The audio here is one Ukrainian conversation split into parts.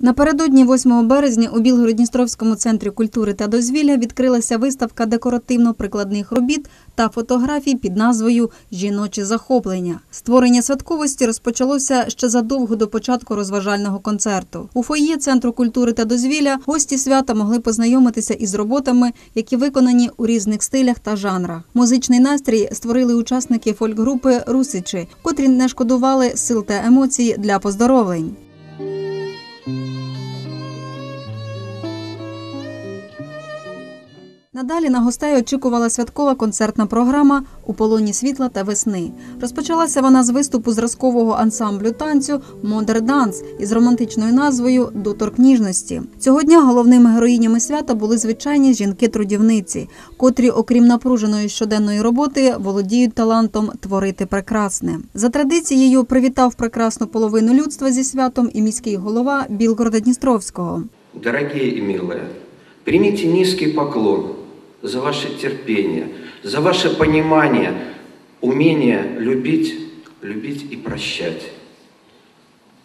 Напередодні 8 березня у Білгород-Дністровському центрі культури та дозвілля відкрилася виставка декоративно-прикладних робіт та фотографій під назвою Жіноче захоплення. Створення святковості розпочалося ще задовго до початку розважального концерту. У фоє центру культури та дозвілля гості свята могли познайомитися із роботами, які виконані у різних стилях та жанрах. Музичний настрій створили учасники фольк-групи Русичі, котрі не шкодували сил та емоцій для поздоровлень. Надалі на гостей очікувала святкова концертна програма у полоні світла та весни. Розпочалася вона з виступу зразкового ансамблю танцю Модер Данс із романтичною назвою Доторк ніжності. Цього дня головними героїнями свята були звичайні жінки-трудівниці, котрі, окрім напруженої щоденної роботи, володіють талантом творити прекрасне. За традицією привітав прекрасну половину людства зі святом і міський голова Білгорода Дністровського. Дорогие и милые, примите низкий поклон за ваше терпение, за ваше понимание, умение любить, любить и прощать.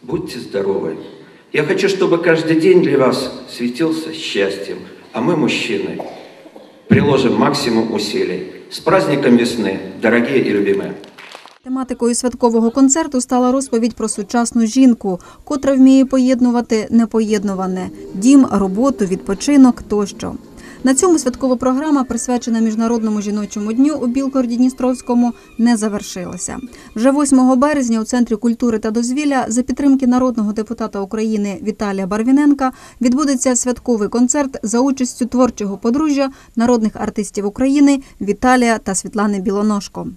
Будьте здоровы. Я хочу, чтобы каждый день для вас светился счастьем, а мы, мужчины, приложим максимум усилий. С праздником весны, дорогие и любимые! Тематикою святкового концерту стала розповідь про сучасну жінку, котра вміє поєднувати непоєднуване – дім, роботу, відпочинок тощо. На цьому святкова програма, присвячена Міжнародному жіночому дню у Білгороді Дністровському, не завершилася. Вже 8 березня у Центрі культури та дозвілля за підтримки народного депутата України Віталія Барвіненка відбудеться святковий концерт за участю творчого подружжя народних артистів України Віталія та Світлани Білоножко.